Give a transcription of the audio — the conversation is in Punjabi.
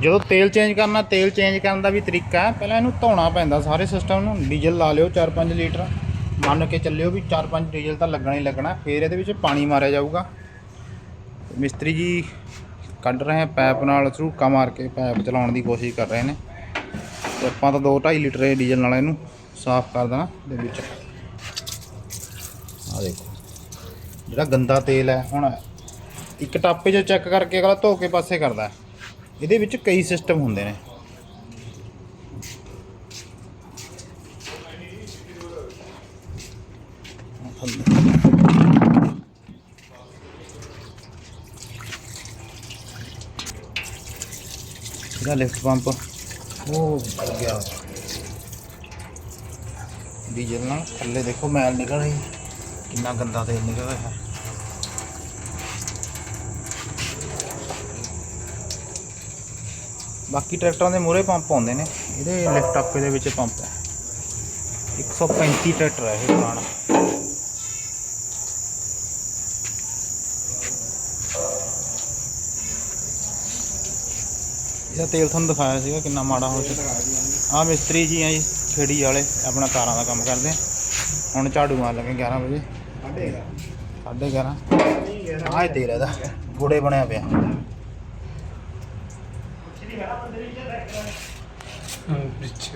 ਜਦੋਂ ਤੇਲ ਚੇਂਜ ਕਰਨਾ, ਤੇਲ ਚੇਂਜ ਕਰਨ ਦਾ ਵੀ ਤਰੀਕਾ ਹੈ, ਪਹਿਲਾਂ ਇਹਨੂੰ ਧੋਣਾ ਪੈਂਦਾ, ਸਾਰੇ ਸਿਸਟਮ ਨੂੰ, ਡੀਜ਼ਲ ਲਾ ਲਿਓ 4-5 ਲੀਟਰ, ਮੰਨ ਕੇ ਚੱਲਿਓ ਵੀ 4-5 ਡੀਜ਼ਲ ਤਾਂ ਲੱਗਣਾ ਹੀ ਲੱਗਣਾ, ਫਿਰ ਇਹਦੇ ਵਿੱਚ ਪਾਣੀ ਮਾਰਿਆ ਜਾਊਗਾ। ਮਿਸਤਰੀ ਜੀ ਕੱਢ ਰਹੇ ਆ ਪੈਪ ਨਾਲ, ਝੂਕਾ ਮਾਰ ਕੇ ਪੈਪ ਚਲਾਉਣ ਦੀ ਕੋਸ਼ਿਸ਼ ਕਰ ਰਹੇ ਨੇ। ਤੇ ਆਪਾਂ ਤਾਂ 2.5 ਲੀਟਰ ਇਹ ਡੀਜ਼ਲ ਨਾਲ ਇਹਨੂੰ ਸਾਫ਼ ਕਰ ਦੇਣਾ ਦੇ ਵਿੱਚ। ਆ ਦੇਖੋ, ਜਿਹੜਾ ਗੰਦਾ ਤੇਲ ਹੈ, ਹੁਣ ਇੱਕ ਟਾਪੇ 'ਚ ਚੈੱਕ ਕਰਕੇ ਅਗਲਾ ਧੋ ਕੇ ਪਾਸੇ ਕਰਦਾ ਹੈ। ਇਹਦੇ ਵਿੱਚ ਕਈ ਸਿਸਟਮ ਹੁੰਦੇ ਨੇ। ਇਹਦਾ ਲਿਫਟ ਪੰਪ ਉਹ ਗਿਆ। ਡੀਜ਼ਲ ਨਾਲ ਥੱਲੇ ਦੇਖੋ ਮੈਲ ਨਿਕਲ ਰਹੀ ਕਿੰਨਾ ਗੰਦਾ ਤੇਲ ਨਿਕਲ ਰਿਹਾ। ਹੈ ਬਾਕੀ ਟਰੈਕਟਰਾਂ ਦੇ ਮੂਹਰੇ ਪੰਪ ਆਉਂਦੇ ਨੇ। ਇਹਦੇ ਲਿਫਟ ਆਪੇ ਦੇ ਵਿੱਚ ਪੰਪ ਹੈ 135 ਟਰੈਕਟਰ ਹੈ ਇਹ ਪੁਰਾਣਾ। ਇਹਦਾ ਤੇਲ ਤੁਹਾਨੂੰ ਦਿਖਾਇਆ ਸੀਗਾ ਕਿੰਨਾ ਮਾੜਾ ਹੋ ਚੁੱਕਾ। ਆ ਮਿਸਤਰੀ ਜੀ ਆ ਜੀ ਖੇੜੀ ਵਾਲੇ ਆਪਣਾ ਤਾਰਾਂ ਦਾ ਕੰਮ ਕਰਦੇ ਆ। ਹੁਣ ਝਾੜੂ ਮਾਰ ਲਗੇ 11 ਵਜੇ। 11:30 ਆਹ ਇਹ ਤੇਲ ਇਹਦਾ। ਗੋੜੇ ਬਣਿਆ ਪਿਆ। ਵਿੱਚ